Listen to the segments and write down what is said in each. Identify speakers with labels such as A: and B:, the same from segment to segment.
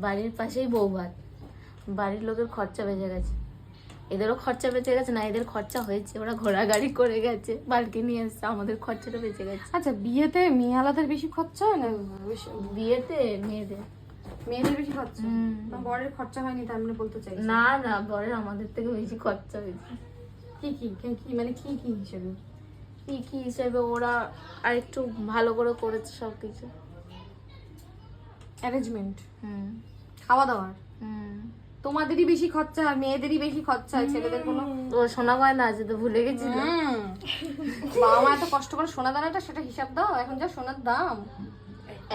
A: বাড়ির পাশেই বউ ভাত বাড়ির লোকের খরচা বেঁচে গেছে। এদেরও খরচা বেঁচে গেছে না এদের খরচা হয়েছে। ওরা ঘোড়া গাড়ি করে গেছে বালতি নিয়ে এসছে আমাদের খরচাটা বেঁচে গেছে।
B: আচ্ছা বিয়েতে মেয়ে আলাদার বেশি খরচা হয় না?
A: বিয়েতে মেয়েদের।
B: মেয়েদের বেশি খরচা? বরের খরচা হয়নি তার মানে বলতে চাই
A: না না বরের আমাদের থেকে বেশি খরচা হয়েছে।
B: কি কি কি- মানে কি কি হিসেবে?
A: কি কি হিসেবে ওরা আর একটু ভালো করে করেছে সব কিছু
B: অ্যারেঞ্জমেন্ট।
A: হুম।
B: খাওয়া দাওয়ার
A: হুম।
B: তোমাদেরই বেশি খরচা হয় মেয়েদেরই বেশি খরচা হয় ছেলেদের কোনো
A: ও সোনা গয়না আছে তো ভুলে গেছি।
B: বাবা মা এত কষ্ট করে সোনা দানাটা সেটা হিসাব দাও এখন যা সোনার দাম।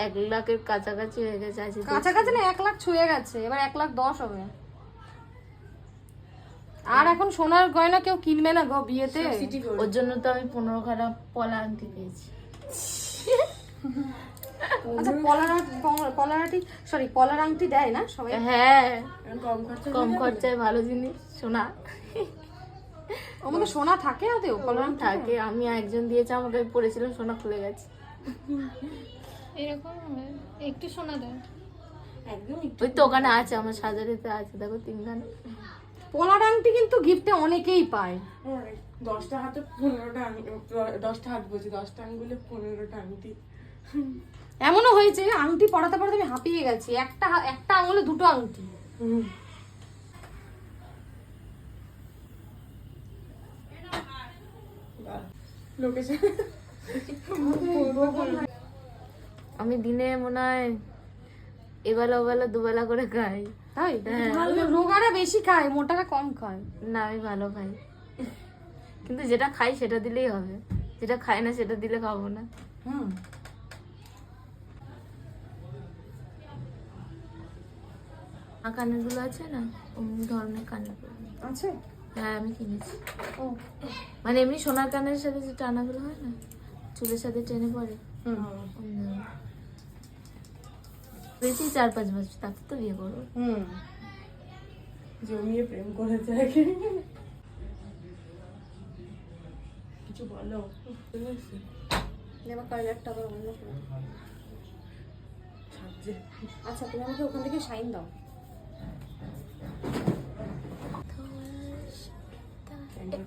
A: এক লাখের কাছাকাছি হয়ে গেছে আছে
B: কাছাকাছি না এক লাখ ছুঁয়ে গেছে এবার এক লাখ দশ হবে। আর এখন সোনার গয়না কেউ কিনবে না গো বিয়েতে।
A: ওর জন্য তো আমি পনেরো খানা পলা আংটি পেয়েছি।
B: আচ্ছা পলার পলারাটি সরি পলার আংটি দেয় না সবাই?
A: হ্যাঁ কম খরচায় ভালো জিনিস। সোনা।
B: সোনা থাকে আদেও পলার আংটি
A: থাকে আমি একজন দিয়েছে আমাকে আমি পরেছিলাম সোনা খুলে গেছে।
C: এরকম একটু শোনা দেয়
A: ওই তো ওখানে আছে আমার সাজারিতে আছে দেখো তিনখানা।
B: পলার আংটি কিন্তু গিফটে অনেকেই পায়।
D: দশটা হাতে পনেরোটা দশটা হাত বলছি দশটা আঙ্গুলে পনেরোটা আংটি।
B: এমনও হয়েছে আংটি পড়াতে পরাতে আমি হাঁপিয়ে গেছি। একটা একটা আঙুলে দুটো আংটি।
A: আমি দিনে মনে হয় এবেলা ওবেলা দুবেলা করে খাই।
B: তাই?
A: হ্যাঁ।
B: রোগারা বেশি খায় মোটারা কম খায়।
A: না আমি ভালো খাই। কিন্তু যেটা খাই সেটা দিলেই হবে। যেটা খাই না সেটা দিলে খাব না।
B: হুম।
A: আর কানেরগুলো আছে না? অমনি ধরনের কানের
B: আছে?
A: হ্যাঁ আমি কিনেছি।
B: ও।
A: মানে এমনি সোনার কানের সাথে যে টানাগুলো হয় না? চুলের সাথে টেনে পড়ে? বেশি চার পাঁচ বছর তারপর তো বিয়ে করব।
B: হুম।
D: জমিয়ে প্রেম করেছে আগে কিছু বলো?
B: কালারটা আবার অন্য আচ্ছা তুমি আমাকে ওখান থেকে সাইন দাও।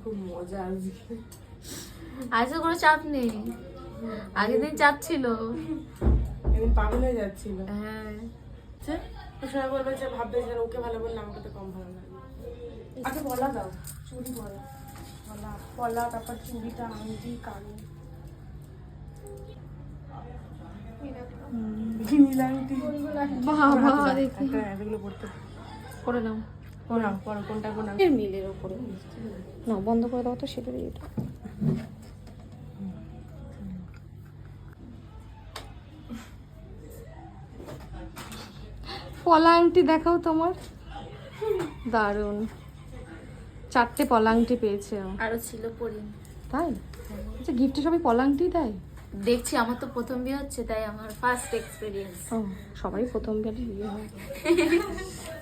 D: খুব মজা আজকে
A: আজকে কোনো চাপ নেই। আগের দিন চাপ ছিল।
D: পাগল হয়ে যাচ্ছিল।
A: হ্যাঁ।
D: সবাই বলবে যে ভাববে যে ওকে ভালো বললে আমাকে তো কম ভালো লাগে। আচ্ছা বলা দাও। চুড়ি বলা বলা পলা তারপর চুড়িটা আংটি কানে।
B: বাবা দেখি।
D: এগুলো পড়তে
B: করে দাও
D: কোনটা
B: মিলের ওপরে। না বন্ধ করে দাও তো সেটা এটা পলা আংটি দেখাও তোমার। দারুণ। চারটে পলা আংটি পেয়েছে।
A: আরও ছিল
B: তাই? আচ্ছা গিফটে সবাই পলা আংটি দেয়?
A: দেখছি আমার তো প্রথম বিয়ে হচ্ছে তাই আমার ফার্স্ট এক্সপিরিয়েন্স
B: সবাই প্রথম বিয়ে হয়।